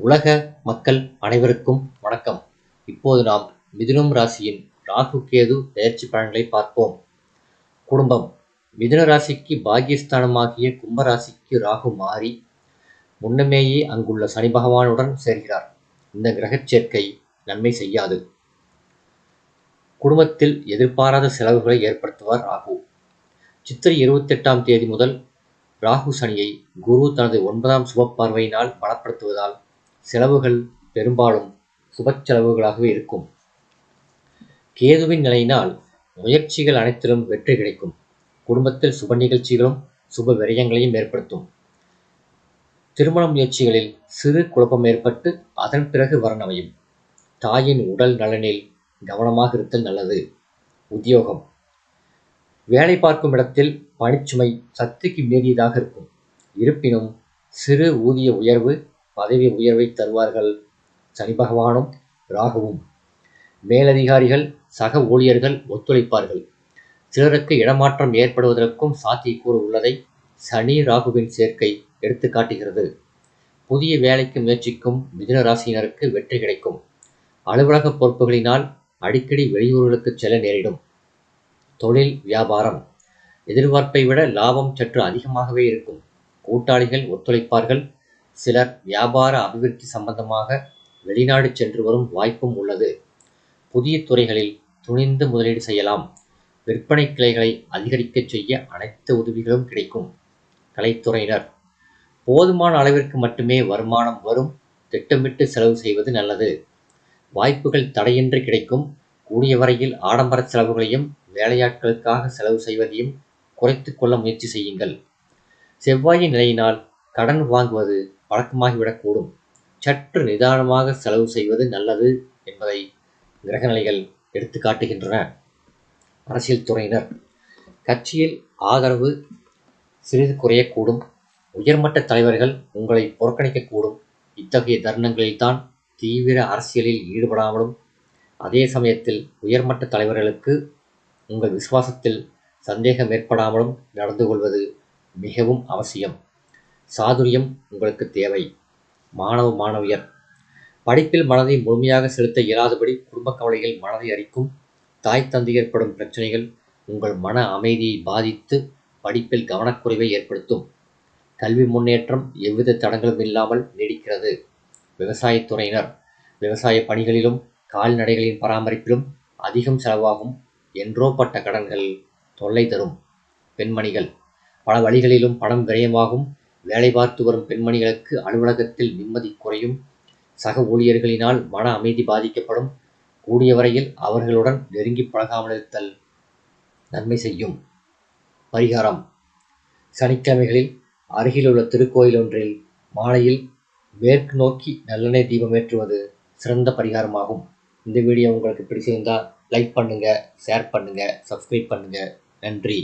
உலக மக்கள் அனைவருக்கும் வணக்கம். இப்போது நாம் மிதுனம் ராசியின் ராகு கேது பெயர்ச்சி பலன்களை பார்ப்போம். குடும்பம். மிதுன ராசிக்கு பாகியஸ்தானமாகிய கும்பராசிக்கு ராகு மாறி முன்னமேயே அங்குள்ள சனி பகவானுடன் சேர்கிறார். இந்த கிரகச் சேர்க்கை நன்மை செய்யாது. குடும்பத்தில் எதிர்பாராத செலவுகளை ஏற்படுத்துவார் ராகு. சித்திரை இருபத்தெட்டாம் தேதி முதல் ராகு சனியை குரு தனது ஒன்பதாம் சுப பார்வையினால் பலப்படுத்துவதால் செலவுகள் பெரும்பாலும் சுப செலவுகளாகவே இருக்கும். கேதுவின் நிலையினால் முயற்சிகள் அனைத்திலும் வெற்றி கிடைக்கும். குடும்பத்தில் சுப நிகழ்ச்சிகளும் சுப விரயங்களையும் ஏற்படுத்தும். திருமண முயற்சிகளில் சிறு குழப்பம் ஏற்பட்டு அதன் பிறகு வரணமையும் தாயின் உடல் நலனில் கவனமாக இருத்தல் நல்லது. உத்தியோகம். வேலை பார்க்கும் இடத்தில் பணிச்சுமை சக்திக்கு மீறியதாக இருக்கும். இருப்பினும் சிறு ஊதிய உயர்வு பதவி உயர்வை தருவார்கள் சனி பகவானும் ராகுவும். மேலதிகாரிகள் சக ஊழியர்கள் ஒத்துழைப்பார்கள். சிலருக்கு இடமாற்றம் ஏற்படுவதற்கும் சாத்தியக்கூறு உள்ளதை சனி ராகுவின் சேர்க்கை எடுத்து காட்டுகிறது புதிய வேலைக்கு முயற்சிக்கும் மிதுன ராசியினருக்கு வெற்றி கிடைக்கும். அலுவலக பொறுப்புகளினால் அடிக்கடி வெளியூர்களுக்கு செல்ல நேரிடும். தொழில் வியாபாரம். எதிர்பார்ப்பை விட லாபம் சற்று அதிகமாகவே இருக்கும். கூட்டாளிகள் ஒத்துழைப்பார்கள். சிலர் வியாபார அபிவிருத்தி சம்பந்தமாக வெளிநாடு சென்று வரும் வாய்ப்பும் உள்ளது. புதிய துறைகளில் துணிந்து முதலீடு செய்யலாம். விற்பனை கிளைகளை அதிகரிக்கச் செய்ய அனைத்து உதவிகளும் கிடைக்கும். கலைத்துறையினர் போதுமான அளவிற்கு மட்டுமே வருமானம் வரும். திட்டமிட்டு செலவு செய்வது நல்லது. வாய்ப்புகள் தடையின்றி கிடைக்கும். கூடிய வரையில் ஆடம்பர செலவுகளையும் வேலையாட்களுக்காக செலவு செய்வதையும் குறைத்து கொள்ள முயற்சி செய்யுங்கள். செவ்வாயின் நிலையினால் கடன் வாங்குவது பழக்கமாகிவிடக்கூடும் சற்று நிதானமாக செலவு செய்வது நல்லது என்பதை கிரகநிலைகள் எடுத்து காட்டுகின்றன. அரசியல் துறையினர் கட்சியில் ஆதரவு சிறிது குறையக்கூடும். உயர்மட்ட தலைவர்கள் உங்களை புறக்கணிக்கக்கூடும். இத்தகைய தருணங்களில்தான் தீவிர அரசியலில் ஈடுபடாமலும் அதே சமயத்தில் உயர்மட்ட தலைவர்களுக்கு உங்கள் விசுவாசத்தில் சந்தேகம் ஏற்படாமலும் நடந்து கொள்வது மிகவும் அவசியம். சாதுரியம் உங்களுக்கு தேவை. மாணவ மாணவியர். படிப்பில் மனதை முழுமையாக செலுத்த இயலாதபடி குடும்ப கவலைகள் மனதை அரிக்கும் தாய் தந்தை ஏற்படும் பிரச்சனைகள் உங்கள் மன அமைதியை பாதித்து படிப்பில் கவனக்குறைவை ஏற்படுத்தும். கல்வி முன்னேற்றம் எவ்வித தடங்களும் இல்லாமல் நீடிக்கிறது. விவசாயத்துறையினர் விவசாய பணிகளிலும் கால்நடைகளின் பராமரிப்பிலும் அதிகம் செலவாகும் என்றோ பட்ட கடன்கள் தொல்லை தரும். பெண்மணிகள் பல வழிகளிலும் பணம் விரயமாகும் வேலை பார்த்து வரும் பெண்மணிகளுக்கு அலுவலகத்தில் நிம்மதி குறையும். சக ஊழியர்களினால் மன அமைதி பாதிக்கப்படும். கூடிய வரையில் அவர்களுடன் நெருங்கி பழகாமல் இருத்தல் நன்மை செய்யும். பரிகாரம். சனிக்கிழமைகளில் அருகிலுள்ள திருக்கோயில் ஒன்றில் மாலையில் மேற்கு நோக்கி நல்லெண்ணெய் தீபம் ஏற்றுவது சிறந்த பரிகாரமாகும். இந்த வீடியோ உங்களுக்கு பிடிச்சிருந்தால் லைக் பண்ணுங்கள் ஷேர் பண்ணுங்கள் சப்ஸ்கிரைப் பண்ணுங்கள் நன்றி.